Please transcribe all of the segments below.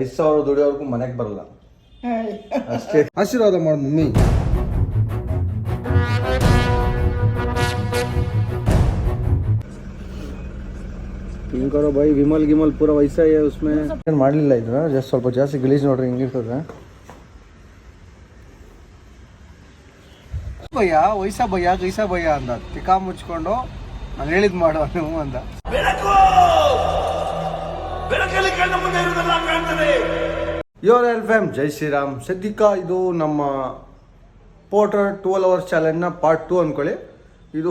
ಐದು ಸಾವಿರ ದುಡಿಯೋರ್ಗೂ ಮನೆಗೆ ಬರಲ್ಲ. ಅಷ್ಟೇ. ಆಶೀರ್ವಾದ ಮಾಡು ಮಮ್ಮಿ. ಹಿಂಗೆ ಕರೋ ಬೈ ವಿಮಲ್ ಗಿಮಲ್ ಪೂರ ವಯಸ್ಸಾಯ ಉಸ್ಮೆ? ಏನು ಮಾಡಲಿಲ್ಲ ಇದು ಜಸ್ಟ್ ಸ್ವಲ್ಪ ಜಾಸ್ತಿ ಗಲೀಜ್ ನೋಡ್ರಿ ಹಿಂಗಿರ್ತದೆ ಭಯ ವಯಸ್ಸ ಭಯ ಗೈಸ ಭಯ ಅಂದ. ತಿಕಾ ಮುಚ್ಕೊಂಡು ನಾನು ಹೇಳಿದ್ ಮಾಡು ನೀವು ಅಂದ. Your L fam Jai Shriram ಸದ್ಯಕ್ಕ ಇದು ನಮ್ಮ ಪೋರ್ಟರ್ ಟ್ವೆಲ್ ಅವರ್ಸ್ ಚಾಲೆಂಜ್ನ ಪಾರ್ಟ್ ಟೂ ಅಂದ್ಕೊಳ್ಳಿ ಇದು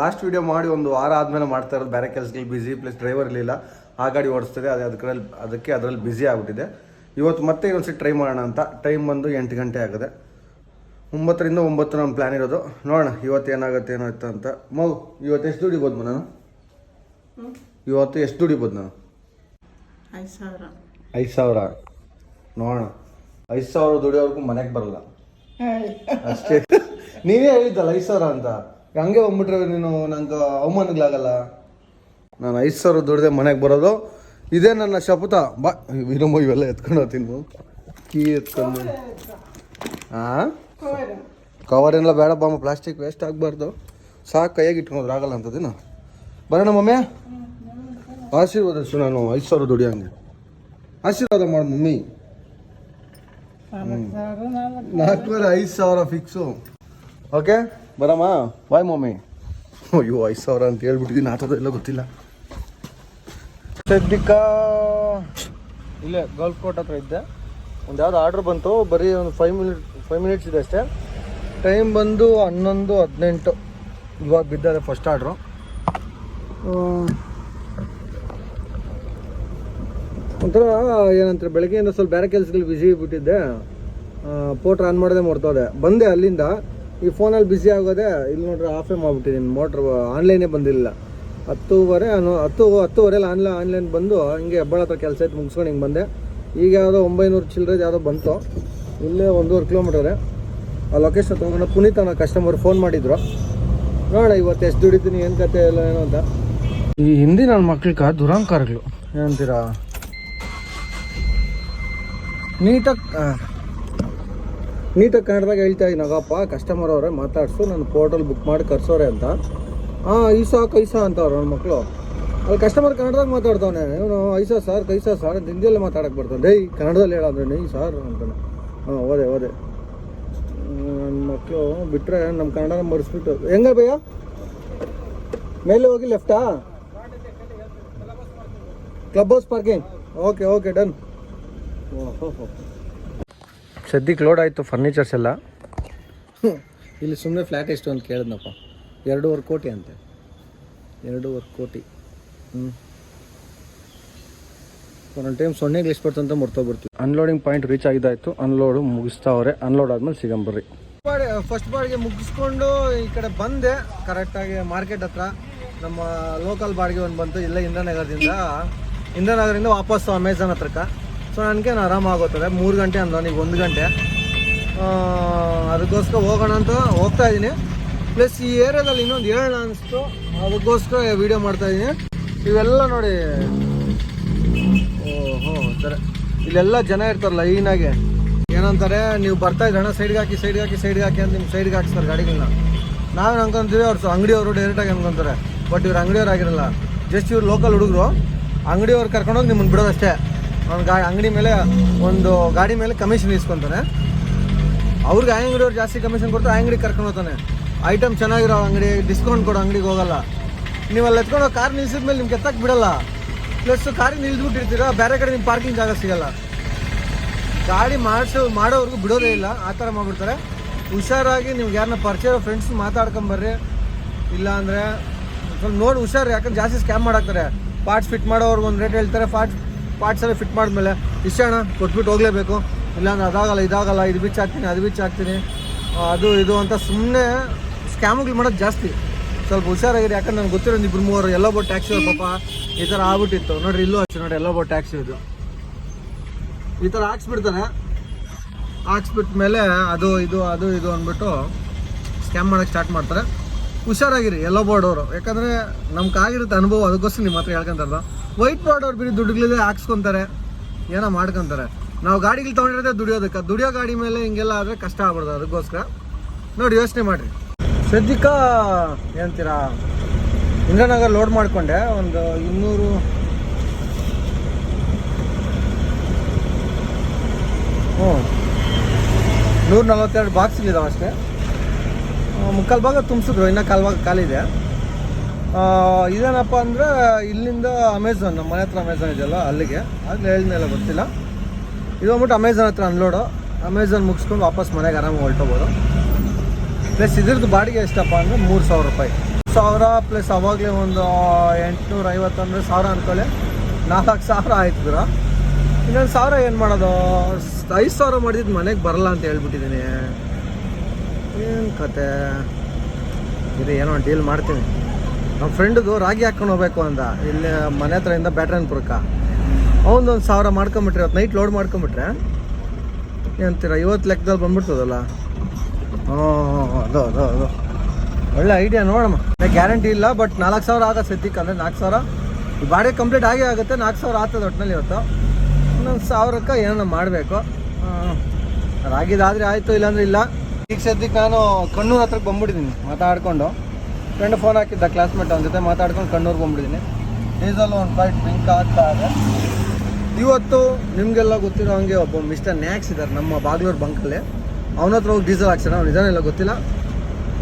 ಲಾಸ್ಟ್ ವಿಡಿಯೋ ಮಾಡಿ ಒಂದು ವಾರ ಆದಮೇಲೆ ಮಾಡ್ತಾ ಇರೋದು. ಬೇರೆ ಕೆಲಸಗಳು ಬಿಸಿ ಪ್ಲಸ್ ಡ್ರೈವರ್ ಇರಲಿಲ್ಲ. ಆ ಗಾಡಿ ಓಡಿಸ್ತಿದೆ. ಅದೇ ಅದರಲ್ಲಿ ಅದಕ್ಕೆ ಅದರಲ್ಲಿ ಬ್ಯುಸಿ ಆಗ್ಬಿಟ್ಟಿದೆ. ಇವತ್ತು ಮತ್ತೆ ಇನ್ನೊಂದ್ಸರಿ ಟ್ರೈ ಮಾಡೋಣ ಅಂತ. ಟೈಮ್ ಬಂದು ಎಂಟು ಗಂಟೆ ಆಗಿದೆ. ಒಂಬತ್ತರಿಂದ ಒಂಬತ್ತು ನಮ್ಮ ಪ್ಲ್ಯಾನ್ ಇರೋದು. ನೋಡೋಣ ಇವತ್ತು ಏನಾಗುತ್ತೆ ಏನೋ ಇತ್ತು ಅಂತ ಮಗು ಇವತ್ತು ಎಷ್ಟು ದುಡಿಬೋದು ನಾನು? ಇವತ್ತು ಎಷ್ಟು ದುಡಿಬೋದು ನಾನು? ಐದು ಸಾವಿರ. ಐದು ಸಾವಿರ. ನೋಡೋಣ. ಐದು ಸಾವಿರ ದುಡಿಯೋರ್ಗೂ ಮನೆಗೆ ಬರಲ್ಲ. ಅಷ್ಟೇ. ನೀವೇ ಹೇಳಿದ್ದಲ್ಲ, ಐದು ಸಾವಿರ ಅಂತ. ಹಂಗೆ ಬಂದ್ಬಿಟ್ರೆ ನೀನು ನಂಗೆ ಅವಮಾನಗಳಾಗಲ್ಲ. ನಾನು ಐದು ಸಾವಿರ ದುಡಿದೆ ಮನೆಗೆ ಬರೋದು. ಇದೇ ನನ್ನ ಶಪಥ. ಬಾ ವಿರಮ ಇವೆಲ್ಲ ಎತ್ಕೊಂಡು ಹೋಗ್ತೀನಿ ಕೀ ಎತ್ಕೊಂಡು. ಹಾಂ ಕವರ್ ಏನೆಲ್ಲ ಬೇಡ ಬಾಮ ಪ್ಲಾಸ್ಟಿಕ್ ವೇಸ್ಟ್ ಆಗಬಾರ್ದು. ಸಾಕು, ಕೈಯಾಗಿ ಇಟ್ಕೊಂಡ್ರೆ ಆಗಲ್ಲ ಅಂತದಿನ ಬರೋಣ ಮಮ್ಮಿ? ಆಶೀರ್ವಾದ ನಾನು ಐದು ಸಾವಿರ ದುಡಿಯಂಗೆ ಆಶೀರ್ವಾದ ಮಾಡು ಮಮ್ಮಿ. ನಾಲ್ಕೂವರೆ, ಐದು ಸಾವಿರ ಫಿಕ್ಸು ಓಕೆ ಬರಮ್ಮ? Bye mummy. ಅಯ್ಯೋ, ಐದು ಸಾವಿರ ಅಂತ ಹೇಳ್ಬಿಟ್ಟಿದ್ದೀನಿ ಆಟೋದ ಎಲ್ಲ ಗೊತ್ತಿಲ್ಲ. ಸದ್ಯಕ್ಕ ಇಲ್ಲೇ ಗಲ್ಫ್ ಕೋಟ್ ಹತ್ರ ಇದ್ದೆ. ಒಂದು ಯಾವ್ದು ಆರ್ಡ್ರ್ ಬಂತು, ಬರೀ ಒಂದು ಫೈವ್ ಮಿನಿಟ್ ಫೈವ್ ಮಿನಿಟ್ಸ್ ಇದೆ ಅಷ್ಟೇ. ಟೈಮ್ ಬಂದು ಹನ್ನೊಂದು ಹದಿನೆಂಟು. ಇವಾಗ ಬಿದ್ದಾರೆ ಫಸ್ಟ್ ಆರ್ಡ್ರು ಒಂಥರ ಏನಂತಾರೆ, ಬೆಳಗ್ಗೆಯಿಂದ ಸ್ವಲ್ಪ ಬೇರೆ ಕೆಲಸಗಳು ಬ್ಯುಸಿ ಬಿಟ್ಟಿದ್ದೆ ಪೋಟ್ರ್ ಆನ್ ಮಾಡದೆ ಮರ್ತೋದೆ ಬಂದೆ ಅಲ್ಲಿಂದ. ಈ ಫೋನಲ್ಲಿ ಬ್ಯುಸಿ ಆಗೋದೆ, ಇಲ್ಲಿ ನೋಡ್ರಿ ಆಫೇ ಮಾಡಿಬಿಟ್ಟಿದ್ದೀನಿ ಮೋಟ್ರ್ ಆನ್ಲೈನೇ ಬಂದಿಲ್ಲ. ಹತ್ತೂವರೆ ಹತ್ತು ಹತ್ತುವರೆಲ್ಲ ಆನ್ಲೈನ್ ಆನ್ಲೈನ್ ಬಂದು ಹಿಂಗೆ ಹೆಬ್ಬಾಳ ಹತ್ರ ಕೆಲಸ ಇತ್ತು ಮುಗಿಸ್ಕೊಂಡು ಹಿಂಗೆ ಬಂದೆ. ಈಗ ಯಾವುದೋ ಒಂಬೈನೂರು ಚಿಲ್ಲರೆ ಯಾವುದೋ ಬಂತು. ಇಲ್ಲೇ ಒಂದೂವರೆ ಕಿಲೋಮೀಟರ್ ಆ ಲೊಕೇಶನ್ ತೊಗೊಂಡು ಪುನೀತ್ ಅನ್ನೋ ಕಸ್ಟಮರ್ ಫೋನ್ ಮಾಡಿದ್ರು. ನೋಡ ಇವತ್ತು ಎಷ್ಟು ದುಡಿತೀನಿ, ಏನು ಕತೆ, ಎಲ್ಲ ಏನೋ ಅಂತ. ಈ ಹಿಂದಿನ ನನ್ನ ಮಕ್ಳಿಗೆ ದುರಂಕಾರಗಳು. ಏನಂತೀರಾ? ನೀಟಾಗಿ ನೀಟಾಗಿ ಕನ್ನಡದಾಗ ಹೇಳ್ತಾ ಇದ್ದೀನಾಗಪ್ಪ ಕಸ್ಟಮರ್ ಅವರೇ, ಮಾತಾಡ್ಸು. ನಾನು ಪೋರ್ಟಲ್ ಬುಕ್ ಮಾಡಿ ಕರ್ಸೋರೆ ಅಂತ. ಹಾಂ ಐಸಾ, ಕೈಸಾ ಅಂತವ್ರು ನನ್ನ ಮಕ್ಕಳು ಅಲ್ಲಿ ಕಸ್ಟಮರ್ ಕನ್ನಡದಾಗ ಮಾತಾಡ್ತಾವನೆ. ಇವನು, ಐಸಾ ಸರ್ ಕೈಸಾ ಸರ್ ಅಂತ ಹಿಂದಿಯಲ್ಲೇ ಮಾತಾಡಕ್ಕೆ ಬರ್ತಾನೆ. ಡೈ ಕನ್ನಡದಲ್ಲಿ ಹೇಳಂದ್ರೆ ನೈ ಸರ್ ಅಂತಾನೆ. ಹಾಂ, ಓದೆ ಓದೆ. ನನ್ನ ಮಕ್ಕಳು ಬಿಟ್ಟರೆ ನಮ್ಮ ಕನ್ನಡನ ಮರೆಸ್ಬಿಟ್ಟು. ಹೆಂಗ ಭಯ್ಯ? ಮೇಲೆ ಹೋಗಿ ಲೆಫ್ಟಾ club house parking okay okay done ಸದ್ಯಕ್ಕೆ ಲೋಡ್ ಆಯಿತು ಫರ್ನಿಚರ್ಸ್ ಎಲ್ಲ. ಇಲ್ಲಿ ಸುಮ್ಮನೆ ಫ್ಲ್ಯಾಟ್ ಎಷ್ಟು ಅಂತ ಕೇಳಿದ್ನಪ್ಪ. ಎರಡೂವರೆ ಕೋಟಿ ಅಂತೆ. ಎರಡೂವರೆ ಕೋಟಿ. ಹ್ಞೂ ಒಂದೊಂದು ಟೈಮ್ ಸೊನ್ನೆಗೆ ಎಷ್ಟು ಬರ್ತಂತ ಅಂತ ಮರ್ತೋಗ್ಬಿಡ್ತೀವಿ ಅನ್ಲೋಡಿಂಗ್ ಪಾಯಿಂಟ್ ರೀಚ್ ಆಗಿದ್ದಾಯಿತು. ಅನ್ಲೋಡು ಮುಗಿಸ್ತಾವ್ರೆ. ಅನ್ಲೋಡ್ ಆದ್ಮೇಲೆ ಸಿಗಂಬರ್ರಿ ಫಸ್ಟ್ ಬಾಡಿಗೆ ಮುಗಿಸ್ಕೊಂಡು ಈ ಕಡೆ ಬಂದೆ. ಕರೆಕ್ಟಾಗಿ ಮಾರ್ಕೆಟ್ ಹತ್ರ. ನಮ್ಮ ಲೋಕಲ್ ಬಾಡಿಗೆ ಒಂದು ಬಂತು. ಇಲ್ಲೇ ಇಂದ್ರನಗರದಿಂದ. ಇಂದ್ರನಗರದಿಂದ ವಾಪಸ್ಸು ಅಮೆಝಾನ್ ಹತ್ರಕ್ಕೆ. ಸೊ ನನಗೆ ಆರಾಮಾಗುತ್ತದೆ ಮೂರು ಗಂಟೆ ಅಂದ ಈಗ ಒಂದು ಗಂಟೆ. ಅದಕ್ಕೋಸ್ಕರ ಹೋಗೋಣ ಅಂತ ಹೋಗ್ತಾ ಇದ್ದೀನಿ. ಪ್ಲಸ್ ಈ ಏರಿಯಾದಲ್ಲಿ ಇನ್ನೊಂದು ಹೇಳೋಣ ಅನಿಸ್ತು. ಅದಕ್ಕೋಸ್ಕರ ವಿಡಿಯೋ ಮಾಡ್ತಾ ಇದ್ದೀನಿ. ಇವೆಲ್ಲ ನೋಡಿ. ಓಹೋ, ಸರಿ. ಇಲ್ಲೆಲ್ಲ ಜನ ಇರ್ತಾರೆ ಲೈನಾಗೆ ಏನಂತಾರೆ, ನೀವು ಬರ್ತಾ ಇದ್ರಣ ಸೈಡ್ಗೆ ಹಾಕಿ ಸೈಡ್ಗೆ ಹಾಕಿ ಸೈಡ್ಗೆ ಹಾಕಿ ಅಂತ ನಿಮ್ಮ ಸೈಡ್ಗೆ ಹಾಕ್ಸ್ತಾರೆ ಗಾಡಿಗಳನ್ನ ನಾವು ಅನ್ಕೊಂತೀವಿ, ಅವ್ರು ಅಂಗಡಿಯವರು ಡೈರೆಕ್ಟಾಗಿ ಅನ್ಕೊಂತಾರೆ. ಬಟ್ ಇವ್ರು ಅಂಗಡಿಯವ್ರು ಆಗಿರಲ್ಲ. ಜಸ್ಟ್ ಇವ್ರು ಲೋಕಲ್ ಹುಡುಗರು. ಅಂಗಡಿಯವ್ರು ಕರ್ಕೊಂಡೋಗಿ ನಿಮ್ಮನ್ನು ಬಿಡೋದಷ್ಟೇ ಅವ್ನು ಗಾ ಅಂಗಡಿ ಮೇಲೆ ಒಂದು ಗಾಡಿ ಮೇಲೆ ಕಮಿಷನ್ ಇಸ್ಕೊತಾನೆ. ಅವ್ರಿಗೆ ಆ ಅಂಗಡಿಯವ್ರು ಜಾಸ್ತಿ ಕಮಿಷನ್ ಕೊಡ್ತಾರೆ ಆ ಅಂಗಡಿ ಕರ್ಕೊಂಡು ಹೋಗ್ತಾನೆ. ಐಟಮ್ ಚೆನ್ನಾಗಿರೋ ಅಂಗಡಿ ಡಿಸ್ಕೌಂಟ್ ಕೊಡೋ ಅಂಗಡಿಗೆ ಹೋಗಲ್ಲ. ನೀವು ಅಲ್ಲಿ ಎತ್ಕೊಂಡು ಕಾರ್ ನಿಲ್ಸಿದ ಮೇಲೆ ನಿಮ್ಗೆ ಎತ್ತಕ್ಕೆ ಬಿಡಲ್ಲ. ಪ್ಲಸ್ ಕಾರಿಗೆ ನಿಲ್ಸ್ಬಿಟ್ಟಿರ್ತೀರ ಬೇರೆ ಕಡೆ ನಿಮ್ಮ ಪಾರ್ಕಿಂಗ್ ಜಾಗ ಸಿಗಲ್ಲ. ಗಾಡಿ ಮಾಡಿಸೋ ಮಾಡೋವ್ರಿಗೂ ಬಿಡೋದೇ ಇಲ್ಲ, ಆ ಥರ ಮಾಡ್ಬಿಡ್ತಾರೆ. ಹುಷಾರಾಗಿ ನಿಮ್ಗೆ ಯಾರನ್ನ ಪರಿಚಯ ಫ್ರೆಂಡ್ಸ್ ಮಾತಾಡ್ಕೊಂಬರ್ರಿ ಇಲ್ಲ ಅಂದರೆ ಸ್ವಲ್ಪ ನೋಡಿ ಹುಷಾರು ಯಾಕಂದ್ರೆ ಜಾಸ್ತಿ ಸ್ಕ್ಯಾಮ್ ಮಾಡಾಕ್ತಾರೆ. ಪಾರ್ಟ್ಸ್ ಫಿಟ್ ಮಾಡೋರ್ಗೆ ಒಂದು ರೇಟ್ ಹೇಳ್ತಾರೆ ಪಾರ್ಟ್ಸ್ ಪಾರ್ಟ್ಸ್ ಎಲ್ಲ ಫಿಟ್ ಮಾಡಿದ್ಮೇಲೆ, ಇಷ್ಟ ಅಣ್ಣ, ಕೊಟ್ಬಿಟ್ಟು ಹೋಗಲೇಬೇಕು. ಇಲ್ಲಾಂದ್ರೆ ಅದಾಗಲ್ಲ, ಇದಾಗಲ್ಲ, ಇದು ಬಿಚ್ಚ ಹಾಕ್ತೀನಿ, ಅದು ಬಿಚ್ಚ ಹಾಕ್ತೀನಿ ಅದು ಇದು ಅಂತ ಸುಮ್ಮನೆ ಸ್ಕ್ಯಾಮ್ಗಳು ಮಾಡೋದು ಜಾಸ್ತಿ. ಸ್ವಲ್ಪ ಹುಷಾರಾಗಿದೆ ಯಾಕಂದ್ರೆ ನನಗೆ ಗೊತ್ತಿರೋ ಇಬ್ಬರು ಮೂವರು ಎಲ್ಲ ಬೋಟ್ ಟ್ಯಾಕ್ಸಿ ಪಾಪ ಈ ಥರ ಆಗ್ಬಿಟ್ಟಿತ್ತು. ನೋಡ್ರಿ, ಇಲ್ಲೂ ಅಷ್ಟೇ ನೋಡಿ ಎಲ್ಲೋ ಬೋಟ್ ಟ್ಯಾಕ್ಸಿ ಇದು ಈ ಥರ ಹಾಕ್ಸ್ಬಿಡ್ತಾರೆ. ಹಾಕ್ಸ್ಬಿಟ್ಟ ಮೇಲೆ ಅದು, ಇದು ಅದು, ಇದು ಅಂದ್ಬಿಟ್ಟು ಸ್ಕ್ಯಾಮ್ ಮಾಡೋಕ್ಕೆ ಸ್ಟಾರ್ಟ್ ಮಾಡ್ತಾರೆ. ಹುಷಾರಾಗಿರಿ, ಎಲ್ಲೋ ಬೋರ್ಡ್ ಅವರು. ಯಾಕಂದರೆ ನಮ್ಗೆ ಆಗಿರುತ್ತೆ ಅನುಭವ, ಅದಕ್ಕೋಸ್ಕರ ನಿಮ್ಮ ಹತ್ರ ಹೇಳ್ಕೊಂತಾರಲ್ಲ ವೈಟ್ ಬೋರ್ಡ್ ಅವ್ರು ಬಿಡಿ ದುಡ್ಡುಗಳಿದೆ ಹಾಕ್ಸ್ಕೊತಾರೆ, ಏನೋ ಮಾಡ್ಕೊಂತಾರೆ. ನಾವು ಗಾಡಿಗಳು ತೊಗೊಂಡಿರೋದೇ ದುಡಿಯೋದಕ್ಕೆ. ದುಡಿಯೋ ಗಾಡಿ ಮೇಲೆ ಹಿಂಗೆಲ್ಲ ಆದರೆ ಕಷ್ಟ ಆಗ್ಬಾರ್ದು ಅದಕ್ಕೋಸ್ಕರ. ನೋಡಿ, ಯೋಚನೆ ಮಾಡಿರಿ. ಸದ್ಯಕ್ಕ ಏನಂತೀರಾ, ಇಂದ್ರನಗರ್ ಲೋಡ್ ಮಾಡಿಕೊಂಡೆ, ಒಂದು ಇನ್ನೂರು ಹ್ಞೂ ನೂರ ನಲ್ವತ್ತೆರಡು ಬಾಕ್ಸ್ಗಳಿದಾವೆ ಅಷ್ಟೇ. ಮುಕ್ಕಾಲು ಭಾಗ ತುಂಬಿಸಿದ್ರು, ಇನ್ನೂ ಕಾಲು ಭಾಗ ಕಾಲಿದೆ ಇದೇನಪ್ಪ ಅಂದರೆ, ಇಲ್ಲಿಂದ ಅಮೆಝಾನ್ ನಮ್ಮ ಮನೆ ಹತ್ರ ಅಮೆಝಾನ್ ಇದೆಯಲ್ಲ, ಅಲ್ಲಿಗೆ. ಅಲ್ಲಿ ಹೇಳಿದ್ಮೇಲೆ ಗೊತ್ತಿಲ್ಲ. ಇದು ಬಂದ್ಬಿಟ್ಟು ಅಮೆಝಾನ್ ಹತ್ರ ಅನ್ಲೋಡು ಅಮೆಝಾನ್ ಮುಗಿಸ್ಕೊಂಡು ವಾಪಸ್ ಮನೆಗೆ ಆರಾಮಾಗಿ ಹೊರಟೋಗ್ಬೋದು. ಪ್ಲಸ್ ಇದ್ರದ್ದು ಬಾಡಿಗೆ ಎಷ್ಟಪ್ಪ ಅಂದರೆ ಮೂರು ಸಾವಿರ ರೂಪಾಯಿ. ಸಾವಿರ ಪ್ಲಸ್ ಅವಾಗಲೇ ಒಂದು ಎಂಟುನೂರ ಐವತ್ತು ಅಂದರೆ ಸಾವಿರ ಅಂದ್ಕೊಳ್ಳಿ ನಾಲ್ಕು ಸಾವಿರ ಆಯ್ತು ಇನ್ನೊಂದು ಸಾವಿರ ಏನು ಮಾಡೋದು? ಐದು ಸಾವಿರ ಮಾಡಿದ್ದು ಮನೆಗೆ ಬರಲ್ಲ ಅಂತ ಹೇಳ್ಬಿಟ್ಟಿದ್ದೀನಿ. ಏನು ಕತೆ? ಇದು ಏನೋ ಡೀಲ್ ಮಾಡ್ತೀನಿ. ನಮ್ಮ ಫ್ರೆಂಡ್ದು ರಾಗಿ ಹಾಕ್ಕೊಂಡು ಹೋಗ್ಬೇಕು ಅಂತ ಇಲ್ಲಿ ಮನೆ ಹತ್ರದಿಂದ ಬ್ಯಾಟ್ರನ್ಪುರಕ್ಕೆ ಅವನದೊಂದು ಸಾವಿರ ಮಾಡ್ಕೊಂಬಿಟ್ರೆ ಇವತ್ತು ನೈಟ್ ಲೋಡ್ ಮಾಡ್ಕೊಂಬಿಟ್ರೆ, ಏನಂತೀರ ಇವತ್ತು ಲೆಕ್ಕದಲ್ಲಿ ಬಂದ್ಬಿಡ್ತದಲ್ಲ? ಹ್ಞೂ ಅದು ಅದು ಅದು. ಒಳ್ಳೆ ಐಡಿಯಾ ನೋಡಮ್ಮ. ಗ್ಯಾರಂಟಿ ಇಲ್ಲ ಬಟ್ ನಾಲ್ಕು ಸಾವಿರ ಆಗತ್ತೆ ಸದ್ಯಕ್ಕೆ ಅಂದರೆ ನಾಲ್ಕು ಸಾವಿರ. ಬಾಡಿಗೆ ಕಂಪ್ಲೀಟ್ ಆಗೇ ಆಗುತ್ತೆ, ನಾಲ್ಕು ಸಾವಿರ ಆಗ್ತದೆ ಒಟ್ಟಿನಲ್ಲಿ ಇವತ್ತು. ಇನ್ನೊಂದು ಸಾವಿರಕ್ಕೆ ಏನೋ ಮಾಡಬೇಕು. ರಾಗಿದಾದರೆ ಆಯಿತು, ಇಲ್ಲಾಂದ್ರೆ ಇಲ್ಲ. ಈಗ ಸದ್ಯಕ್ಕೆ ನಾನು ಕಣ್ಣೂರು ಹತ್ರಕ್ಕೆ ಬಂದ್ಬಿಟ್ಟಿದ್ದೀನಿ, ಮಾತಾಡ್ಕೊಂಡು. ಫ್ರೆಂಡ್ ಫೋನ್ ಹಾಕಿದ್ದ ಕ್ಲಾಸ್ಮೇಟ್ ಅವನ ಜೊತೆ ಮಾತಾಡ್ಕೊಂಡು ಕಣ್ಣೂರ್ ಬಂದ್ಬಿಟ್ಟಿದ್ದೀನಿ. ಡೀಸಲ್ ಒಂದು ಫೈಟ್ ಡ್ರಿಂಕ್ ಆಗ್ತಾ ಇದೆ. ಇವತ್ತು ನಿಮಗೆಲ್ಲ ಗೊತ್ತಿರೋ ಹಂಗೆ ಒಬ್ಬ ಮಿಸ್ಟರ್ ನ್ಯಾಕ್ಸ್ ಇದ್ದಾರೆ ನಮ್ಮ ಬಾಗ್ಲೂರು ಬಂಕಲ್ಲಿ. ಅವನ ಹತ್ರ ಹೋಗಿ ಡೀಸೆಲ್ ಹಾಕ್ಸೋಣ, ಅವ್ನು ನಿಜಾನೆಲ್ಲ ಗೊತ್ತಿಲ್ಲ.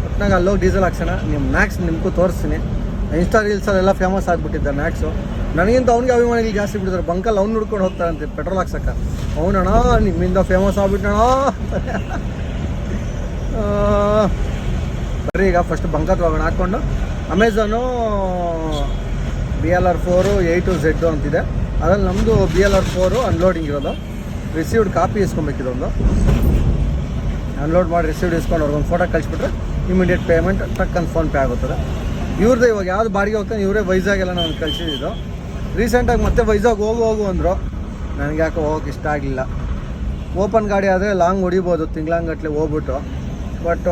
ಒಟ್ನಾಗ ಅಲ್ಲೋಗಿ ಡೀಸೆಲ್ ಹಾಕ್ಸೋಣ ನಿಮ್ಮ ಮ್ಯಾಕ್ಸ್ ನಿಮಗೂ ತೋರಿಸ್ತೀನಿ. ಇನ್ಸ್ಟಾ ರೀಲ್ಸಲ್ಲೆಲ್ಲ ಫೇಮಸ್ ಆಗಿಬಿಟ್ಟಿದ್ದ ಮ್ಯಾಕ್ಸು ನನಗಿಂತ ಅವ್ನಿಗೆ ಅಭಿಮಾನಿಗಳು ಜಾಸ್ತಿ ಬಿಟ್ಟಿದ್ದಾರೆ. ಬಂಕಲ್ಲಿ ಅವ್ನು ನೋಡ್ಕೊಂಡು ಹೋಗ್ತಾರಂತೆ ಪೆಟ್ರೋಲ್ ಹಾಕ್ಸಕ್ಕ. ಅವನಣ್ಣ ನಿಮ್ಮಿಂದ ಫೇಮಸ್ ಆಗ್ಬಿಟ್ಟಣ ಬರ್ರಿ ಈಗ ಫಸ್ಟ್ ಬಂಕತ್ ಹೋಗೋಣ ಹಾಕ್ಕೊಂಡು. Amazon B L R four eight Z ಅಂತಿದೆ. ಅದ್ರಲ್ಲಿ ನಮ್ಮದು B L R four unloading ಇರೋದು. ರಿಸೀವ್ಡ್ ಕಾಪಿ ಇಸ್ಕೊಬೇಕಿದೊಂದು ಅನ್ಲೋಡ್ ಮಾಡಿ ರಿಸೀವ್ಡ್ ಇಸ್ಕೊಂಡು ಅವ್ರಿಗೊಂದು ಫೋಟೋ ಕಳಿಸ್ಬಿಟ್ರೆ ಇಮಿಡಿಯೇಟ್ ಪೇಮೆಂಟ್ ಟಕ್ ಅಂತ ಫೋನ್ಪೇ ಆಗುತ್ತದೆ. ಇವ್ರದ್ದು ಇವಾಗ ಯಾವ್ದು ಬಾಡಿಗೆ ಹೋಗ್ತಾನೆ ಇವರೇ ವೈಜಾಗೆಲ್ಲ ನಾನು ಕಳಿಸಿದ್ದು. ರೀಸೆಂಟಾಗಿ ಮತ್ತೆ ವೈಜಾಗ್ ಹೋಗು ಹೋಗು ಅಂದರು. ನನಗೆ ಯಾಕೆ ಹೋಗೋಕೆ ಇಷ್ಟ ಆಗಲಿಲ್ಲ. ಓಪನ್ ಗಾಡಿ ಆದರೆ ಲಾಂಗ್ ಹೊಡಿಬೋದು ತಿಂಗ್ಳಂಗಟ್ಲೆ ಹೋಗ್ಬಿಟ್ಟು. ಬಟ್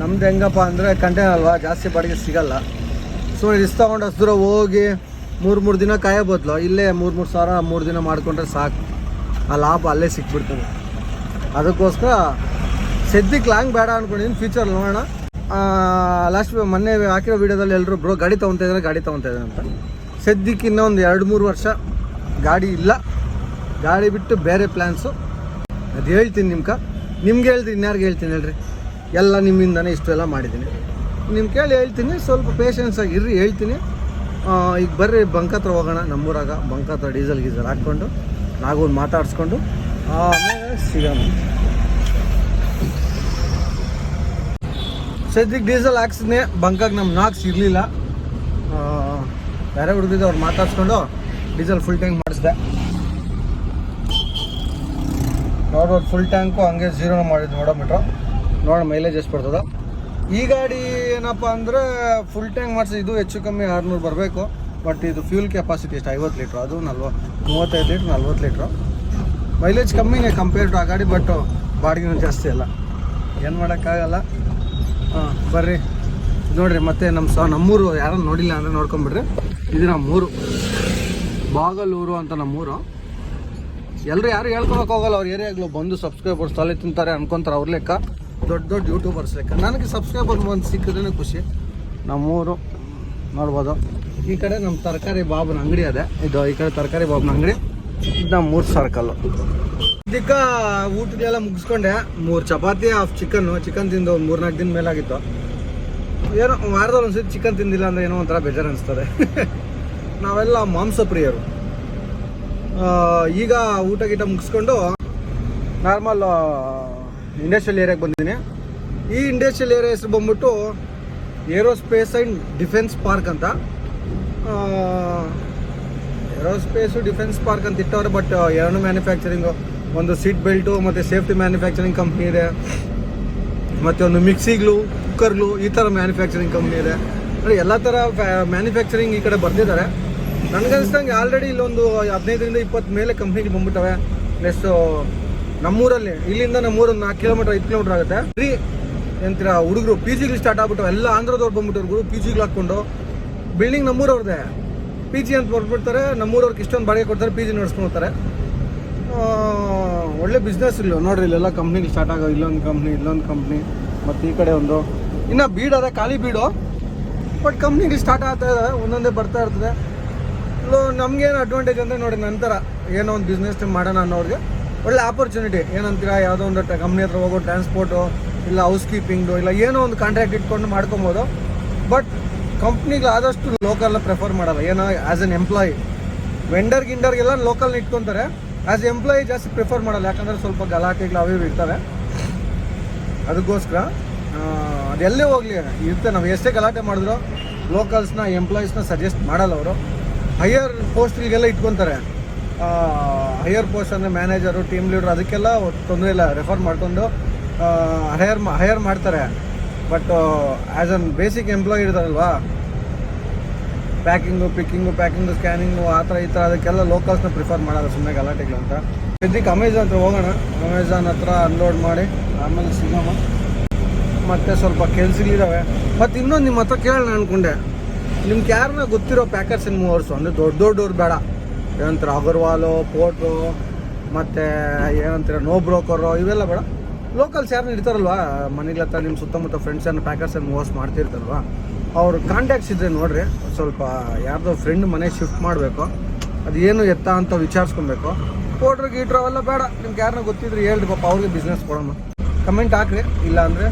ನಮ್ದು ಹೆಂಗಪ್ಪ ಅಂದರೆ ಕಂಟೇನ್ ಅಲ್ವಾ? ಜಾಸ್ತಿ ಬಾಡಿಗೆ ಸಿಗಲ್ಲ. ಸೊ ಇಷ್ಟು ತೊಗೊಂಡು ಅಷ್ಟು ದೂರ ಹೋಗಿ ಮೂರು ಮೂರು ದಿನ ಕಾಯೋ ಬದಲು ಇಲ್ಲೇ ಮೂರು ಮೂರು ಸಾವಿರ ಮೂರು ದಿನ ಮಾಡಿಕೊಂಡ್ರೆ ಸಾಕು. ಆ ಲಾಭ ಅಲ್ಲೇ ಸಿಕ್ಬಿಡ್ತದೆ. ಅದಕ್ಕೋಸ್ಕರ ಸದ್ಯಕ್ಕೆ ಲಾಂಗ್ ಬೇಡ ಅಂದ್ಕೊಂಡಿದ್ದೀನಿ ಫ್ಯೂಚರ್ ನೋಡೋಣ. ಲಾಸ್ಟ್ ಮೊನ್ನೆ ಹಾಕಿರೋ ವೀಡಿಯೋದಲ್ಲಿ ಎಲ್ಲರೂ ಬ್ರೋ, ಗಾಡಿ ತೊಗೊತಾ ಗಾಡಿ ತೊಗೊತಾ ಇದ್ದಾರೆ ಅಂತ. ಸದ್ಯಕ್ಕೆ ಇನ್ನೊಂದು ಎರಡು, ಮೂರು ವರ್ಷ ಗಾಡಿ ಇಲ್ಲ. ಗಾಡಿ ಬಿಟ್ಟು ಬೇರೆ ಪ್ಲ್ಯಾನ್ಸು ಅದು ಹೇಳ್ತೀನಿ ನಿಮ್ಗೆ. ನಿಮ್ಗೆ ಹೇಳ್ತೀನಿ, ಇನ್ಯಾರಿಗೆ ಹೇಳ್ತೀನಿ ಹೇಳ್ರಿ. ಎಲ್ಲ ನಿಮ್ಮಿಂದನೇ ಇಷ್ಟೆಲ್ಲ ಮಾಡಿದ್ದೀನಿ. ನಿಮ್ಗೆ ಕೇಳಿ ಹೇಳ್ತೀನಿ, ಸ್ವಲ್ಪ ಪೇಷನ್ಸ್ ಆಗಿ ಇರ್ರಿ, ಹೇಳ್ತೀನಿ. ಈಗ ಬರ್ರಿ ಬಂಕ್ ಹತ್ರ ಹೋಗೋಣ ನಮ್ಮೂರಾಗ ಬಂಕ್ ಹತ್ರ ಡೀಸೆಲ್ ಗೀಸೆಲ್ ಹಾಕ್ಕೊಂಡು ನಾಗೊಂದು ಮಾತಾಡಿಸ್ಕೊಂಡು, ಆಮೇಲೆ ಸಿಗೋಣ. ಸದ್ಯಕ್ಕೆ ಡೀಸೆಲ್ ಹಾಕ್ಸಿದ್ನೆ, ಬಂಕಾಗಿ ನಮ್ಮ ನಾಕ್ಸ್ ಇರಲಿಲ್ಲ ಬೇರೆ ಹುಡುಗಿದ್ದು ಅವ್ರು ಮಾತಾಡ್ಸ್ಕೊಂಡು ಡೀಸೆಲ್ ಫುಲ್ ಟ್ಯಾಂಕ್ ಮಾಡಿಸ್ದೆ. ನೋಡ್ಬೋದು ಫುಲ್ ಟ್ಯಾಂಕು ಹಂಗೆ ಜೀರೋನ ಮಾಡಿದ್ದು ಮೀಟ್ರ್ ನೋಡೋಣ ಮೈಲೇಜ್ ಎಷ್ಟು ಬರ್ತದ. ಈ ಗಾಡಿ ಏನಪ್ಪ ಅಂದರೆ ಫುಲ್ ಟ್ಯಾಂಕ್ ಮಾಡಿಸಿ ಇದು ಹೆಚ್ಚು ಕಮ್ಮಿ ಆರುನೂರು ಬರಬೇಕು. ಬಟ್ ಇದು ಫ್ಯೂಲ್ ಕೆಪಾಸಿಟಿ ಎಷ್ಟು? ಐವತ್ತು ಲೀಟ್ರ್. ಅದು ನಲ್ವ ಮೂವತ್ತೈದು ಲೀಟ್ರ್, ನಲ್ವತ್ತು ಲೀಟ್ರು. ಮೈಲೇಜ್ ಕಮ್ಮಿನೇ ಕಂಪೇರ್ ಟು ಆ ಗಾಡಿ ಬಟ್ ಬಾಡಿಗೆನೂ ಜಾಸ್ತಿ ಅಲ್ಲ. ಏನು ಮಾಡೋಕ್ಕಾಗಲ್ಲ. ಹಾಂ, ಬರ್ರಿ. ನೋಡಿರಿ, ಮತ್ತೆ ನಮ್ಮ ಸ ನಮ್ಮೂರು ಯಾರನ್ನು ನೋಡಿಲ್ಲ ಅಂದರೆ ನೋಡ್ಕೊಂಬಿಡ್ರಿ. ಇದು ನಮ್ಮೂರು. ಬಾಗಲೂರು ಅಂತ ನಮ್ಮೂರು. ಎಲ್ಲರೂ ಯಾರು ಹೇಳ್ಕೊಳಕ್ ಹೋಗಲ್ಲ, ಅವ್ರ ಏರಿಯಾಗ್ಲು ಬಂದು ಸಬ್ಸ್ಕ್ರೈಬರ್ಸ್ ತಲೆ ತಿಂತಾರೆ ಅನ್ಕೊಂತಾರೆ ಅವ್ರ ಲೆಕ್ಕ. ದೊಡ್ಡ ದೊಡ್ಡ ಯೂಟ್ಯೂಬರ್ಸ್ ಲೆಕ್ಕ. ನನಗೆ ಸಬ್ಸ್ಕ್ರೈಬರ್ ಒಂದು ಸಿಕ್ಕಿದ್ರೆ ಖುಷಿ. ನಮ್ಮೂರು, ನೋಡ್ಬೋದು. ಈ ಕಡೆ ನಮ್ಮ ತರಕಾರಿ ಬಾಬನ ಅಂಗಡಿ ಅದೇ. ಇದು ಈ ಕಡೆ ತರಕಾರಿ ಬಾಬನ ಅಂಗಡಿ. ಇದು ನಮ್ಮ ಮೂರು ಸರ್ಕಲ್ಲು ಇದಕ್ಕೆ ಊಟದೆಲ್ಲ ಮುಗಿಸ್ಕೊಂಡೆ. ಮೂರು ಚಪಾತಿ ಹಾಫ್ ಚಿಕನ್ನು ಚಿಕನ್ ತಿಂದು ಒಂದು ಮೂರ್ನಾಲ್ಕು ದಿನ ಮೇಲಾಗಿತ್ತು. ಏನೋ ವಾರದಲ್ಲಿ ಒಂದ್ಸತಿ ಚಿಕನ್ ತಿಂದಿಲ್ಲ ಅಂದರೆ ಏನೋ ಒಂಥರ ಬೇಜಾರು ಅನಿಸ್ತದೆ. ನಾವೆಲ್ಲ ಮಾಂಸ ಪ್ರಿಯರು ಈಗ ಊಟ ಗೀಟ ಮುಗಿಸ್ಕೊಂಡು ನಾರ್ಮಲ್ ಇಂಡಸ್ಟ್ರಿಯಲ್ ಏರಿಯಾಗೆ ಬಂದಿದ್ದೀನಿ. ಈ ಇಂಡಸ್ಟ್ರಿಯಲ್ ಏರಿಯಾ ಹೆಸರು ಬಂದ್ಬಿಟ್ಟು ಏರೋಸ್ಪೇಸ್ ಆ್ಯಂಡ್ ಡಿಫೆನ್ಸ್ ಪಾರ್ಕ್ ಅಂತ. ಏರೋಸ್ಪೇಸು ಡಿಫೆನ್ಸ್ ಪಾರ್ಕ್ ಅಂತ ಇಟ್ಟವ್ರೆ ಬಟ್ ಎರಡು ಮ್ಯಾನುಫ್ಯಾಕ್ಚರಿಂಗು ಒಂದು ಸೀಟ್ ಬೆಲ್ಟು ಮತ್ತು ಸೇಫ್ಟಿ ಮ್ಯಾನುಫ್ಯಾಕ್ಚರಿಂಗ್ ಕಂಪ್ನಿ ಇದೆ. ಮತ್ತು ಒಂದು ಮಿಕ್ಸಿಗಳು ಕುಕ್ಕರ್ಗಳು ಈ ಥರ ಮ್ಯಾನುಫ್ಯಾಕ್ಚರಿಂಗ್ ಕಂಪ್ನಿ ಇದೆ. ಅಂದರೆ ಎಲ್ಲ ಥರ ಮ್ಯಾನುಫ್ಯಾಕ್ಚರಿಂಗ್ ಈ ಕಡೆ ಬರ್ತಿದ್ದಾರೆ ನನಗನ್ಸ್ದಂಗೆ ಆಲ್ರೆಡಿ ಇಲ್ಲೊಂದು ಹದಿನೈದರಿಂದ ಇಪ್ಪತ್ತು ಮೇಲೆ ಕಂಪ್ನಿಗೆ ಬಂದ್ಬಿಟ್ಟವೆ. ಪ್ಲಸ್ ನಮ್ಮೂರಲ್ಲಿ, ಇಲ್ಲಿಂದ ನಮ್ಮೂರು ನಾಲ್ಕು ಕಿಲೋಮೀಟರ್ ಐದು ಕಿಲೋಮೀಟರ್ ಆಗುತ್ತೆ. ಫ್ರೀ ಎಂತರ ಹುಡುಗರು ಪಿ ಜಿಗಳು ಸ್ಟಾರ್ಟ್ ಆಗ್ಬಿಟ್ಟು ಎಲ್ಲ ಆಂಧ್ರದವ್ರು ಹುಡುಗರು ಪಿ ಜಿಗಳು ಹಾಕ್ಕೊಂಡು. ಬಿಲ್ಡಿಂಗ್ ನಮ್ಮೂರವ್ರದ್ದೇ. ಪಿ ಜಿ ಅಂತ ಬರ್ಬಿಡ್ತಾರೆ, ನಮ್ಮೂರವ್ರಿಗೆ ಇಷ್ಟೊಂದು ಬಾಡಿಗೆ ಕೊಡ್ತಾರೆ ಪಿ ಜಿ ನಡೆಸ್ಕೊಂಡು ಒಳ್ಳೆ ಬಿಸ್ನೆಸ್ ಇಲ್ಲ. ನೋಡ್ರಿ, ಇಲ್ಲೆಲ್ಲ ಕಂಪ್ನಿಗೆ ಸ್ಟಾರ್ಟ್ ಆಗೋ, ಇಲ್ಲೊಂದು ಕಂಪ್ನಿ ಇಲ್ಲೊಂದು ಕಂಪ್ನಿ ಮತ್ತು ಈ ಕಡೆ ಒಂದು. ಇನ್ನು ಬೀಡಾದ ಖಾಲಿ ಬೀಡು. ಬಟ್ ಕಂಪ್ನಿಗೆ ಸ್ಟಾರ್ಟ್ ಆಗ್ತಾ ಇದೆ, ಒಂದೊಂದೇ ಬರ್ತಾ ಇರ್ತದೆ. ನಮಗೇನು ಅಡ್ವಾಂಟೇಜ್ ಅಂದರೆ ನೋಡಿ, ನಂತರ ಏನೋ ಒಂದು ಬಿಸ್ನೆಸ್ ಮಾಡೋಣ ಅನ್ನೋರಿಗೆ ಒಳ್ಳೆ ಆಪರ್ಚುನಿಟಿ ಏನಂತೀರಾ, ಯಾವುದೋ ಒಂದು ಕಂಪ್ನಿ ಹತ್ರ ಹೋಗೋ ಟ್ರಾನ್ಸ್ಪೋರ್ಟು ಇಲ್ಲ ಹೌಸ್ ಕೀಪಿಂಗು ಇಲ್ಲ ಏನೋ ಒಂದು ಕಾಂಟ್ರಾಕ್ಟ್ ಇಟ್ಕೊಂಡು ಮಾಡ್ಕೊಬೋದು. ಬಟ್ ಕಂಪ್ನಿಗೆ ಆದಷ್ಟು ಲೋಕಲ್ನ ಪ್ರಿಫರ್ ಮಾಡಲ್ಲ. ಏನೋ ಆ್ಯಸ್ ಎನ್ ಎಂಪ್ಲಾಯಿ ವೆಂಡರ್ ಗಿಂಡರ್ಗೆಲ್ಲ ಲೋಕಲ್ನ ಇಟ್ಕೊತಾರೆ. ಆ್ಯಸ್ ಎಂಪ್ಲಾಯಿ ಜಾಸ್ತಿ ಪ್ರಿಫರ್ ಮಾಡಲ್ಲ. ಯಾಕಂದರೆ ಸ್ವಲ್ಪ ಗಲಾಟೆಗಳು ಅವು ಇರ್ತವೆ. ಅದಕ್ಕೋಸ್ಕರ ಅದೆಲ್ಲೇ ಹೋಗಲಿ. ಇರುತ್ತೆ, ನಾವು ಎಷ್ಟೇ ಗಲಾಟೆ ಮಾಡಿದ್ರು ಲೋಕಲ್ಸ್ನ ಎಂಪ್ಲಾಯೀಸ್ನ ಸಜೆಸ್ಟ್ ಮಾಡಲ್ಲ ಅವರು. ಹೈಯರ್ ಪೋಸ್ಟ್ಗಳಿಗೆಲ್ಲ ಇಟ್ಕೊತಾರೆ ಹೈಯರ್ ಪೋಸ್ಟ್ ಅಂದರೆ ಮ್ಯಾನೇಜರು ಟೀಮ್ ಲೀಡರ್ ಅದಕ್ಕೆಲ್ಲ ತೊಂದರೆ ಇಲ್ಲ ರೆಫರ್ ಮಾಡ್ಕೊಂಡು ಹೈಯರ್ ಹೈಯರ್ ಮಾಡ್ತಾರೆ. But as an basic employee ಇರ್ತಾರಲ್ವಾ? Packing picking packing scanning ಆ ಥರ ಈ ಥರ ಅದಕ್ಕೆಲ್ಲ ಲೋಕಲ್ಸ್ನ ಪ್ರಿಫರ್ ಮಾಡೋದು ಸುಮ್ಮನೆ ಗಲಾಟೆಗಳು ಅಂತ. ಇದಕ್ಕೆ ಅಮೆಝಾನ್ ಹತ್ರ ಹೋಗೋಣ. ಅಮೆಝಾನ್ ಹತ್ರ ಅನ್ಲೋಡ್ ಮಾಡಿ, ಆಮೇಲೆ ಸಿಗೋಣ. ಮತ್ತು ಸ್ವಲ್ಪ ಕೆಲ್ಸಗಳಿದ್ದಾವೆ ಮತ್ತು ಇನ್ನೊಂದು ನಿಮ್ಮ ಹತ್ರ ಕೇಳೋಣ ಅನ್ಕೊಂಡೆ. ನಿಮ್ಗೆ ಯಾರನ್ನ ಗೊತ್ತಿರೋ ಪ್ಯಾಕರ್ಸ್ ಇನ್ ಮೂವರ್ಸು ಅಂದರೆ ದೊಡ್ಡ ದೊಡ್ಡವ್ರು ಬೇಡ. ಏನಂತಾರೆ ಅಗರ್ವಾಲು ಪೋಟು ಮತ್ತು ಏನಂತಾರೆ ನೋ ಬ್ರೋಕರು ಇವೆಲ್ಲ ಬೇಡ. ಲೋಕಲ್ಸ್ ಯಾರನ್ನ ಇರ್ತಾರಲ್ವಾ ಮನೆಗೆ ಹತ್ರ ನಿಮ್ಮ ಸುತ್ತಮುತ್ತ ಫ್ರೆಂಡ್ಸ್ ಏನು ಪ್ಯಾಕರ್ಸ್ ಏನು ಮೂವರ್ಸ್ ಮಾಡ್ತಿರ್ತಲ್ವಾ ಅವ್ರ ಕಾಂಟ್ಯಾಕ್ಟ್ಸ್ ಇದ್ದರೆ ನೋಡಿರಿ, ಸ್ವಲ್ಪ ಯಾರ್ದೋ ಫ್ರೆಂಡ್ ಮನೆ ಶಿಫ್ಟ್ ಮಾಡಬೇಕು. ಅದು ಏನು ಎತ್ತ ಅಂತ ವಿಚಾರಿಸ್ಕೊಬೇಕು. ಪೋಟ್ರ್ ಗೀಟ್ರು ಅವೆಲ್ಲ ಬೇಡ. ನಿಮ್ಗೆ ಯಾರನ್ನ ಗೊತ್ತಿದ್ರೆ ಹೇಳ್ರಿ ಪಾಪ, ಅವ್ರಿಗೆ ಬಿಸ್ನೆಸ್ ಕೊಡೋಣ. ಕಮೆಂಟ್ ಹಾಕ್ರಿ ಇಲ್ಲ ಅಂದರೆ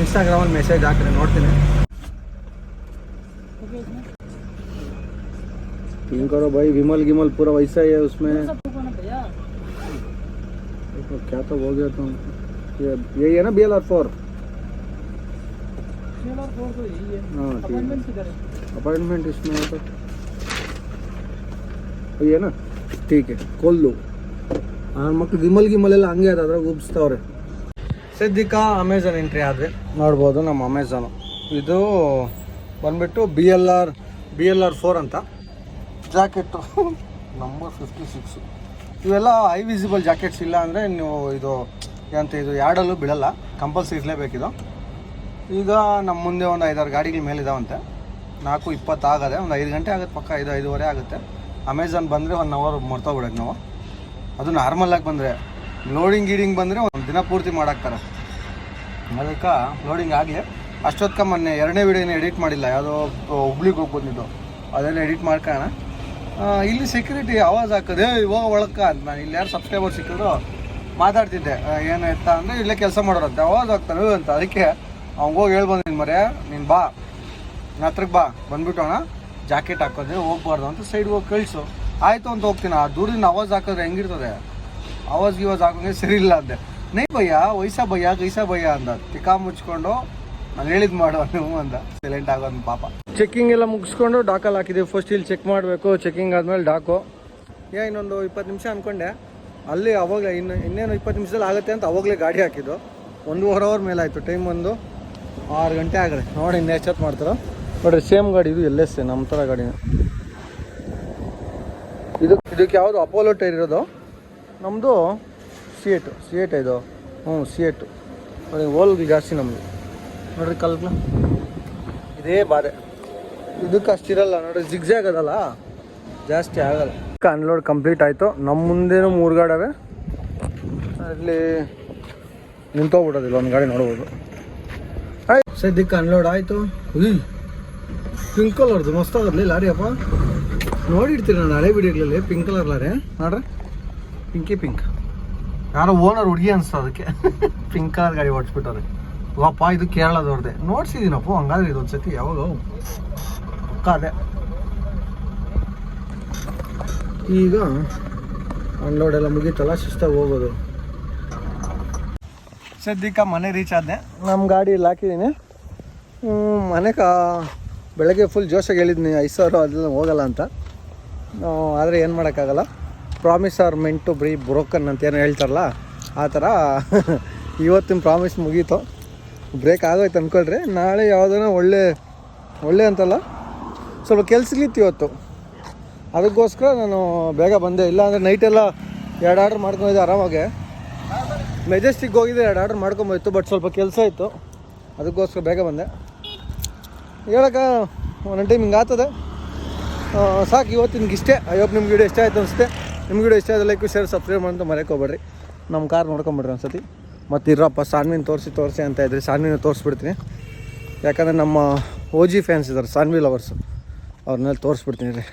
ಇನ್ಸ್ಟಾಗ್ರಾಮಲ್ಲಿ ಮೆಸೇಜ್ ಹಾಕ್ರಿ, ನೋಡ್ತೀನಿ. पिंक करो भाई विमल गिमल पूरा वैसा ही है उसमें देखो, क्या तो हो गया तुम ये यही है ना बी एल आर फोर हाँ ठीक है अपॉइंटमेंट इसमें है तो वही है ना ठीक है खोल लो ಆ ಮಕ್ಳು ಗಿಮಲ್ ಗಿಮಲ್ ಎಲ್ಲ ಹಂಗೆ ಅದ ಅದ್ರಾಗ ಉಬ್ಸ್ತವ್ರೆ ಸದ್ಯಕ್ಕೆ ಅಮೆಝಾನ್ ಎಂಟ್ರಿ ಆದರೆ ನೋಡ್ಬೋದು ನಮ್ಮ ಅಮೆಝಾನು ಇದು ಬಂದ್ಬಿಟ್ಟು B L R B L R four ಅಂತ ಜಾಕೆಟು ನಂಬರ್ ಫಿಫ್ಟಿ ಸಿಕ್ಸು ಇವೆಲ್ಲ ಹೈ ವಿಸಿಬಲ್ ಜಾಕೆಟ್ಸ್ ಇಲ್ಲ ಅಂದರೆ ನೀವು ಇದು ಏನಂತ ಇದು ಯಾರ್ಡಲ್ಲೂ ಬಿಡಲ್ಲ. ಕಂಪಲ್ಸರಿ ಇರಲೇಬೇಕಿದು ಈಗ ನಮ್ಮ ಮುಂದೆ ಒಂದು ಐದಾರು ಗಾಡಿಗಳ ಮೇಲಿದಾವಂತೆ ನಾಲ್ಕು ಇಪ್ಪತ್ತು ಆಗದೆ ಒಂದು ಐದು ಗಂಟೆ ಆಗುತ್ತೆ ಪಕ್ಕ ಐದು ಐದುವರೆ ಆಗುತ್ತೆ. ಅಮೆಝಾನ್ ಬಂದರೆ ಒನ್ ಅವರ್ ಮರ್ತೋಗ್ಬಿಡೋದು ನಾವು. ಅದು ನಾರ್ಮಲ್ಲಾಗಿ ಬಂದರೆ ಲೋಡಿಂಗ್ ಗೀಡಿಂಗ್ ಬಂದರೆ ಒಂದು ದಿನ ಪೂರ್ತಿ ಮಾಡಾಕ್ತಾರೆ. ಅದಕ್ಕೆ ಲೋಡಿಂಗ್ ಆಗಲಿ. ಅಷ್ಟೊತ್ಕ ಮೊನ್ನೆ ಎರಡನೇ ವಿಡಿಯೋನ ಎಡಿಟ್ ಮಾಡಿಲ್ಲ. ಯಾವುದೋ ಹುಬ್ಳಿಗೆ ಹೋಗಿ ಬಂದಿದ್ದು ಅದನ್ನು ಎಡಿಟ್ ಮಾಡ್ಕೊಳ್ಳೋಣ ಆ, ಇಲ್ಲಿ ಸೆಕ್ಯೂರಿಟಿ ಆವಾಜ್ ಹಾಕೋದು. ಇವಾಗ ಒಳಕ್ಕ ಅಂತ ನಾನು ಇಲ್ಲಿ ಯಾರು ಸಬ್ಸ್ಕ್ರೈಬರ್ ಸಿಕ್ಕಿದ್ರು, ಮಾತಾಡ್ತಿದ್ದೆ. ಏನು ಎತ್ತ ಅಂದರೆ, ಇಲ್ಲೇ ಕೆಲಸ ಮಾಡೋರಂತೆ. ಆವಾಜ್ ಹಾಕ್ತಾರೆ ಅಂತ. ಅದಕ್ಕೆ ಹೋಗಿ ಹೇಳ್ಬಂದಿನಿ ಮರೆ ನೀನು ಬಾ. ನನ್ನ ಹತ್ರಕ್ಕೆ ಬಾ. ಬಂದ್ಬಿಟ್ಟೋಣ ಜಾಕೆಟ್ ಹಾಕೋದ್ರೆ ಹೋಗ್ಬಾರ್ದು ಅಂತ ಸೈಡ್ ಹೋಗಿ ಕಳಿಸು. ಆಯಿತು ಅಂತ ಹೋಗ್ತೀನಿ. ಆ ದೂರದಿಂದ ಆವಾಜ್ ಹಾಕಿದ್ರೆ ಹೆಂಗಿರ್ತದೆ? ಆವಾಜ್ ಗಿವಾಜ್ ಹಾಕೋಂಗೆ ಸರಿ ಇಲ್ಲ ಅಂದೆ. ನೈ ಭಯ್ಯ ವಯಸ್ಸಾ ಭಯ್ಯ, ಗೈಸಾ ಭಯ್ಯ ಅಂದ. ತಿಕಾ ಮುಚ್ಕೊಂಡು, ನಾನು ಹೇಳಿದ್ ಮಾಡೋ, ನೀವು ಅಂದ. ಸೈಲೆಂಟ್ ಆಗೋದು ಪಾಪ. ಚೆಕ್ಕಿಂಗ್ ಎಲ್ಲ ಮುಗಿಸ್ಕೊಂಡು ಡಾಕಲ್ಲಿ ಹಾಕಿದ್ದೀವಿ ಫಸ್ಟ್ ಇಲ್ಲಿ ಚೆಕ್ ಮಾಡಬೇಕು. ಚೆಕ್ಕಿಂಗ್ ಆದಮೇಲೆ ಡಾಕು ಏ ಇನ್ನೊಂದು ಇಪ್ಪತ್ತು ನಿಮಿಷ ಅಂದ್ಕೊಂಡೆ ಅಲ್ಲಿ ಅವಾಗಲೇ ಇನ್ನು, ಇನ್ನೇನು ಇಪ್ಪತ್ತು ನಿಮಿಷದಲ್ಲಿ ಆಗುತ್ತೆ ಅಂತ ಅವಾಗಲೇ ಗಾಡಿ ಹಾಕಿದ್ದು. ಒಂದೂವರೆ ಅವರ್ ಮೇಲೆ ಆಯಿತು. ಟೈಮ್ ಒಂದು ಆರು ಗಂಟೆ ಆಗಲಿ ನೋಡಿ ಇನ್ನು ಎಷ್ಟೊತ್ತು ಮಾಡ್ತಾರೆ. ನೋಡ್ರಿ ಸೇಮ್ ಗಾಡಿ ಇದು ಎಲ್ ಎಸ್ ನಮ್ಮ ಥರ ಗಾಡಿನ. ಇದು, ಇದಕ್ಕೆ ಯಾವುದು ಅಪೋಲೋ ಟೈರ್ ಇರೋದು? ನಮ್ಮದು ಸಿ ಏಟು ಸಿ ಏಟ್ ಇದು. ಹ್ಞೂ ಸಿ ಏಟು ನೋಡಿ ಜಾಸ್ತಿ ನಮ್ಮದು ನೋಡಿರಿ ಕಲ್ಕ ಇದೇ ಬಾಧೆ ಇದಕ್ಕೆ ಅಷ್ಟಿರಲ್ಲ ನೋಡಿ ಜಿಗ್ಜಾಗ್ ಅದಲ್ಲ? ಜಾಸ್ತಿ ಆಗಲ್ಲ. ಅನ್ಲೋಡ್ ಕಂಪ್ಲೀಟ್ ಆಯಿತು. ನಮ್ಮ ಮುಂದೇನು ಮೂರು ಗಾಡವೆ ಅಲ್ಲಿ ನಿಂತೋಗ್ಬಿಡೋದಿಲ್ಲ ಒಂದು ಗಾಡಿ ನೋಡ್ಬೋದು. ಆಯ್ತು. ಸದ್ಯಕ್ಕೆ ಅನ್ಲೋಡ್ ಆಯಿತು ಹ್ಞೂ ಪಿಂಕ್ ಕಲರ್ದು ಮಸ್ತಾಗದ್ಲಿ ಲಾರಿ ಅಪ್ಪ. ನೋಡಿರ್ತೀರಿ ನಾನು ಹಳೆ ವಿಡಿಯೋಗಳಲ್ಲಿ ಪಿಂಕ್ ಕಲರ್ ಲಾರಿ? ನೋಡ್ರಿ. ಪಿಂಕಿ ಪಿಂಕ್ ಯಾರೋ ಓನರ್ ಹುಡುಗಿ ಅನಿಸ್ತು ಅದಕ್ಕೆ. ಪಿಂಕ್ ಕಲರ್ ಗಾಡಿ ಓಡಿಸ್ಬಿಟ್ಟವ್ರೆ. ವಾಪ ಇದು ಕೇರಳದವ್ರದ್ದೆ ನೋಡ್ಸಿದ್ದೀನಪ್ಪ ಹಂಗಾದ್ರೆ ಇದೊಂದು ಸತಿ ಯಾವಾಗ. ಪಕ್ಕ ಅದೇ ಈಗ ಅನ್ಲೋಡ್ ಎಲ್ಲ ಮುಗೀತಲ್ಲ ಶಿಸ್ತಾಗಿ ಹೋಗೋದು. ಸದ್ಯಕ್ಕೆ ಮನೆ ರೀಚ್ ಆದೆ ನಮ್ಮ ಗಾಡಿ ಇಲ್ಲಿ ಹಾಕಿದ್ದೀನಿ ಮನೆಗೆ ಬೆಳಗ್ಗೆ ಫುಲ್ ಜೋಶಾಗಿ ಹೇಳಿದ್ನಿ ಐದು ಸಾವಿರ ಅದೆಲ್ಲ ಹೋಗಲ್ಲ ಅಂತ. ಆದರೆ ಏನು ಮಾಡೋಕ್ಕಾಗಲ್ಲ. ಪ್ರಾಮಿಸ್ ಆರ್ ಮೆಂಟ್ ಟು ಬ್ರೀ ಬ್ರೋಕನ್ ಅಂತ ಏನೋ ಹೇಳ್ತಾರಲ್ಲ ಆ ಥರ ಇವತ್ತಿನ ಪ್ರಾಮಿಸ್ ಮುಗೀತು. ಬ್ರೇಕ್ ಆಗೋಯ್ತು ಅಂದ್ಕೊಳ್ರಿ ನಾಳೆ ಯಾವುದನ್ನ ಒಳ್ಳೆ ಒಳ್ಳೆ ಅಂತಲ್ಲ. ಸ್ವಲ್ಪ ಕೆಲ್ಸಲಿತ್ತು ಇವತ್ತು. ಅದಕ್ಕೋಸ್ಕರ ನಾನು ಬೇಗ ಬಂದೆ. ಇಲ್ಲ ಅಂದರೆ ನೈಟೆಲ್ಲ ಎರಡು ಆರ್ಡ್ರ್ ಮಾಡ್ಕೊಂಡಿದ್ದೆ ಆರಾಮಾಗೆ. ಮೆಜೆಸ್ಟಿಕ್ ಹೋಗಿದ್ದೆ ಎರಡು ಆರ್ಡ್ರ್ ಮಾಡ್ಕೊಂಬೋಯ್ತು ಬಟ್ ಸ್ವಲ್ಪ ಕೆಲಸ ಇತ್ತು. ಅದಕ್ಕೋಸ್ಕರ ಬೇಗ ಬಂದೆ. ಹೇಳಕ್ಕ, ಒಂದೊಂದು ಟೈಮ್ ಹಿಂಗೆ ಆಗ್ತದೆ ಸಾಕು, ಇವತ್ತು ನಿಮ್ಗೆ ಇಷ್ಟೇ. ಅಯ್ಯಪ್ಪ ನಿಮ್ಗೆ ವೀಡಿಯೋ ಇಷ್ಟ ಆಯ್ತು ಅನಿಸುತ್ತೆ. ನಿಮ್ಗೆ ವೀಡಿಯೋ ಇಷ್ಟ ಆಯ್ತು ಲೈಕ್ ಶೇರ್ ಸಬ್ಸ್ಕ್ರೈಬ್ ಅಂತ ಮರೆಕೋಬೇಡ್ರಿ ನಮ್ಮ ಕಾರ್ ನೋಡ್ಕೊಂಬಿಡ್ರಿ ಒಂದ್ಸತಿ. ಮತ್ತು ಇರಪ್ಪ ಸಾನ್ವಿನ ತೋರಿಸಿ ತೋರಿಸಿ ಅಂತ ಇದ್ರಿ. ಸಾನ್ವಿನ ತೋರಿಸ್ಬಿಡ್ತೀನಿ. ಯಾಕಂದರೆ ನಮ್ಮ ಓ ಜಿ ಫ್ಯಾನ್ಸ್ ಇದ್ದಾರೆ ಸಾನ್ವಿ ಲವರ್ಸು ಅವ್ರನ್ನೆಲ್ಲ ತೋರಿಸ್ಬಿಡ್ತೀನಿ ರೀ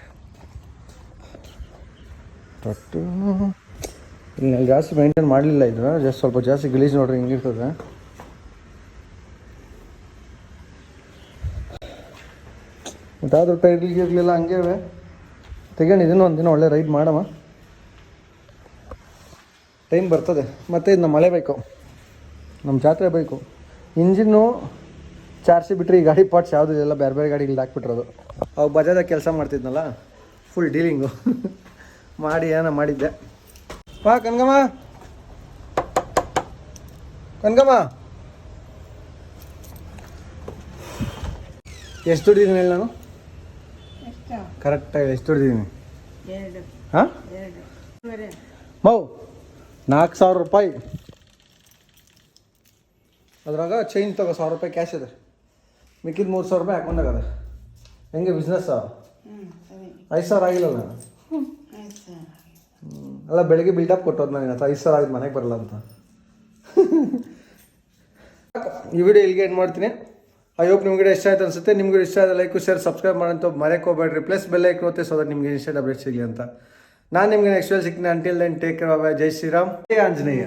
ತೊಟ್ಟು. ಇಲ್ಲಿ ಜಾಸ್ತಿ ಮೈಂಟೈನ್ ಮಾಡಲಿಲ್ಲ ಇದು. ಜಸ್ಟ್ ಸ್ವಲ್ಪ ಜಾಸ್ತಿ ಗಲೀಜು ನೋಡ್ರಿ ಹಿಂಗಿರ್ತದೆ ಮತ್ತು ಆದ್ರೂ ಟೈರ್ಲಿ ಇರಲಿಲ್ಲ ಹಂಗೆ ತೆಗೊಂಡು ಇದನ್ನು ಒಂದು ದಿನ ಒಳ್ಳೆ ರೈಡ್ ಮಾಡಮ್ಮ. ಟೈಮ್ ಬರ್ತದೆ. ಮತ್ತು ಇದು ನಮ್ಮ ಮಳೆ ಬೇಕು. ನಮ್ಮ ಜಾತ್ರೆ ಬೇಕು. ಇಂಜಿನ್ನು ಚಾರ್ಸಿ ಬಿಟ್ಟರೆ ಈ ಗಾಡಿ ಪಾರ್ಟ್ಸ್ ಯಾವುದೂ ಇಲ್ಲ ಬೇರೆ ಬೇರೆ ಗಾಡಿಗಳು ಹಾಕ್ಬಿಟ್ರದು. ಅವು ಬಜಾದ ಕೆಲಸ ಮಾಡ್ತಿದ್ನಲ್ಲ ಫುಲ್ ಡೀಲಿಂಗು ಮಾಡಿ ಏನೋ ಮಾಡಿದ್ದೆ. ಬಾ ಕನ್ಗಮ್ಮ ಕನ್ಗಮ್ಮ ಎಷ್ಟು ದುಡಿದೀನಿ ಹೇಳಿ ನಾನು? ಕರೆಕ್ಟಾಗಿ ಎಷ್ಟು ದುಡಿದೀನಿ ಎರಡು. ಹಾಂ. ಮೌ ನಾಲ್ಕು ಸಾವಿರ ರೂಪಾಯಿ. ಅದ್ರಾಗ ಚೈನ್ ತಗೋ ಸಾವಿರ ರೂಪಾಯಿ ಕ್ಯಾಶ್ ಇದೆ. ಮಿಕ್ಕಿದ ಮೂರು ಸಾವಿರ ರೂಪಾಯಿ ಹಾಕೊಂಡಾಗದ. ಹೆಂಗೆ ಬಿಸ್ನೆಸ್ ಐದು ಸಾವಿರ ಆಗಿಲ್ಲಲ್ಲ? ನಾನು ಅಲ್ಲ ಬೆಳಿಗ್ಗೆ ಬಿಲ್ಡಪ್ ಕೊಟ್ಟೋದು ನನಗೆ ನಾನು ಐದು ಸಾವಿರ ಆಗಿದ್ದು ಮನೆಗೆ ಬರಲ್ಲ ಅಂತ. ಈ ವಿಡಿಯೋ ಇಲ್ಲಿಗೆ ಏನು ಮಾಡ್ತೀನಿ. ಐ ಹೋಪ್ ನಿಮ್ಗೆ ಇಷ್ಟ ಆಯ್ತು ಅನ್ಸುತ್ತೆ. ನಿಮ್ಗೆ ಇಷ್ಟ ಆದ ಲೈಕ್ ಶೇರ್ ಸಬ್ಸ್ಕ್ರೈಬ್ ಮಾಡಂತ ಮರೆಯಕ್ಕೆ ಹೋಗ್ಬೇಡ್ರಿ ಪ್ಲಸ್ ಬೆಲ್ ಐಕ್ ಒತ್ತೆ ಸೊ ದಟ್ ನಿಮ್ಗೆ ಇನ್ಸ್ಟೆಂಟ್ ಅಪ್ಡೇಟ್ ಸಿಗಲಿ ಅಂತ. ನಾನು ನಿಮ್ಗೆ ನೆಕ್ಸ್ಟ್ ಸಿಗ್ತೀನಿ. Until then take care Jai Shriram Jai Anjaneya